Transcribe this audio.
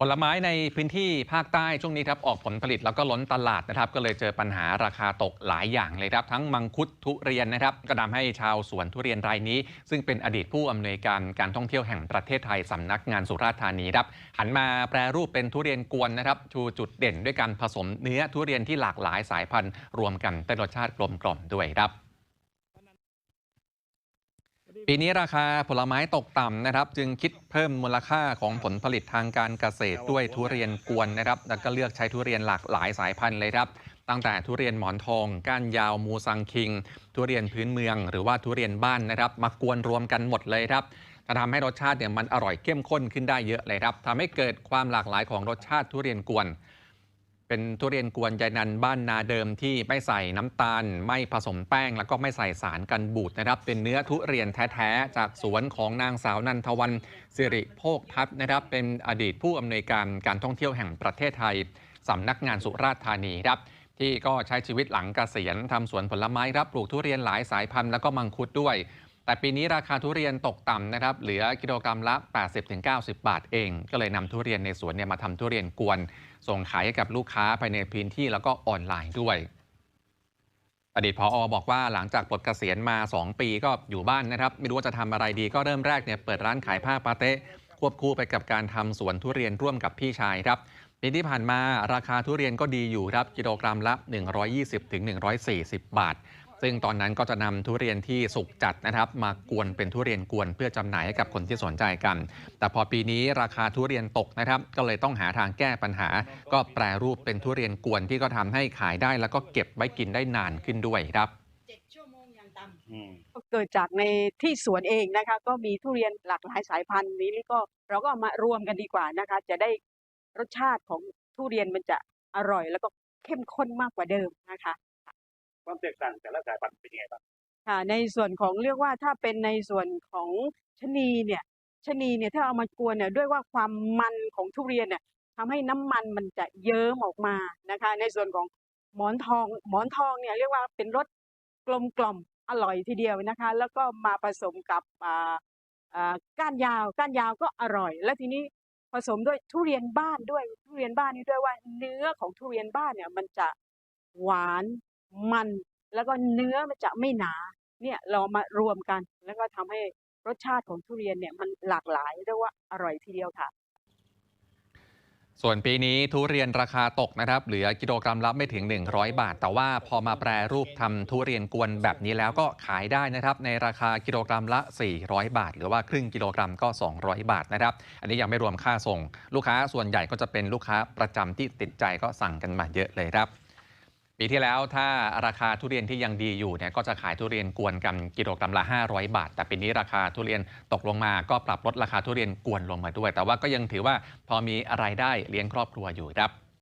ผลไม้ในพื้นที่ภาคใต้ช่วงนี้ครับออกผลผลิตแล้วก็ล้นตลาดนะครับ ก็เลยเจอปัญหาราคาตกหลายอย่างเลยครับ ทั้งมังคุดทุเรียนนะครับก็ทำให้ชาวสวนทุเรียนรายนี้ ซึ่งเป็นอดีตผู้อำนวยการการท่องเที่ยวแห่งประเทศไทยสำนักงานสุราษฎร์ธานีครับหันมาแปรรูปเป็นทุเรียนกวนนะครับชูจุดเด่นด้วยการผสมเนื้อทุเรียนที่หลากหลายสายพันธุ์ รวมกันได้รสชาติกลมกล่อมด้วยครับ ปีนี้ราคาผลไม้ตกต่ำนะครับ จึงคิดเพิ่มมูลค่าของผลผลิตทางการเกษตรด้วยทุเรียนกวนนะครับ แล้วก็เลือกใช้ทุเรียนหลากหลายสายพันธุ์เลยครับ ตั้งแต่ทุเรียนหมอนทอง ก้านยาวมูซังคิง ทุเรียนพื้นเมือง หรือว่าทุเรียนบ้านนะครับ มากวนรวมกันหมดเลยครับจะทำให้รสชาติเนี่ยมันอร่อยเข้มข้นขึ้นได้เยอะเลยครับทำให้เกิดความหลากหลายของรสชาติทุเรียนกวน เป็นทุเรียนกวนยายนันบ้านนาเดิมที่ไม่ใส่น้ำตาล ไม่ผสมแป้ง แล้วก็ไม่ใส่สารกันบูดนะครับ เป็นเนื้อทุเรียนแท้ๆ จากสวนของนางสาวนันทวันสิริโภคทัศน์นะครับ เป็นอดีตผู้อำนวยการการท่องเที่ยวแห่งประเทศไทยสำนักงานสุราษฎร์ธานีครับที่ก็ใช้ชีวิตหลังเกษียณทำสวนผลไม้รับปลูกทุเรียนหลายสายพันธุ์แล้วก็มังคุดด้วย แต่ปีนี้ราคาทุเรียนตกต่ำนะครับ เหลือกิโลกรัมละ 80-90 บาทเอง ก็เลยนำทุเรียนในสวนเนี่ยมาทำทุเรียนกวน ส่งขายให้กับลูกค้าภายในพื้นที่แล้วก็ออนไลน์ด้วย อดีตพออบอกว่าหลังจากปลดเกษียณมา 2 ปีก็อยู่บ้านนะครับ ไม่รู้ว่าจะทำอะไรดีก็เริ่มแรกเนี่ยเปิดร้านขายผ้าปาเต้ควบคู่ไปกับการทำสวนทุเรียนร่วมกับพี่ชายครับปีที่ผ่านมาราคาทุเรียนก็ดีอยู่ครับกิโลกรัมละ 120-140 บาท ซึ่งตอนนั้นก็จะนำทุเรียนที่สุกจัดนะครับมากวนเป็นทุเรียนกวนเพื่อจำหน่ายให้กับคนที่สนใจกัน แต่พอปีนี้ราคาทุเรียนตกนะครับ ก็เลยต้องหาทางแก้ปัญหา ก็แปรรูปเป็นทุเรียนกวนที่ก็ทำให้ขายได้ แล้วก็เก็บไว้กินได้นานขึ้นด้วยครับเจ็ดชั่วโมงอย่างต่ำอืมก็เกิดจากในที่สวนเองนะคะ ก็มีทุเรียนหลากหลายสายพันธุ์นี้นี่ก็เราก็เอามารวมกันดีกว่านะคะ จะได้รสชาติของทุเรียนมันจะอร่อยแล้วก็เข้มข้นมากกว่าเดิมนะคะ ความแตกต่างแต่ละสายพันธุ์เป็นยังไงบ้างค่ะในส่วนของเรียกว่าถ้าเป็นในส่วนของชะนีเนี่ยชะนีเนี่ยถ้าเอามากวนเนี่ยด้วยว่าความมันของทุเรียนเนี่ยทำให้น้ำมันมันจะเยิ้มออกมานะคะ ในส่วนของหมอนทองหมอนทองเนี่ยเรียกว่าเป็นรสกลมกล่อมอร่อยทีเดียวนะคะ แล้วก็มาผสมกับอ่าอ่าก้านยาวก้านยาวก็อร่อย แล้วทีนี้ผสมด้วยทุเรียนบ้านด้วยทุเรียนบ้านนี่ด้วยว่าเนื้อของทุเรียนบ้านเนี่ยมันจะหวาน มันแล้วก็เนื้อมันจะไม่หนาเนี่ยเรามารวมกัน แล้วก็ทำให้รสชาติของทุเรียนเนี่ยมันหลากหลายเรียกว่าอร่อยทีเดียวค่ะ ส่วนปีนี้ทุเรียนราคาตกนะครับ เหลือกิโลกรัมละไม่ถึง 100 บาท แต่ว่าพอมาแปรรูปทำทุเรียนกวนแบบนี้แล้วก็ขายได้นะครับ ในราคากิโลกรัมละ 400 บาท หรือว่าครึ่งกิโลกรัมก็ 200 บาทนะครับ อันนี้ยังไม่รวมค่าส่ง ลูกค้าส่วนใหญ่ก็จะเป็นลูกค้าประจำที่ติดใจก็สั่งกันมาเยอะเลยครับ ปีที่แล้วถ้าราคาทุเรียนที่ยังดีอยู่เนี่ยก็จะขายทุเรียนกวนกันกิโลกรัมละ 500 บาท แต่ปีนี้ราคาทุเรียนตกลงมาก็ปรับลดราคาทุเรียนกวนลงมาด้วย แต่ว่าก็ยังถือว่าพอมีอะไรายได้เลี้ยงครอบครัวอยู่ครับ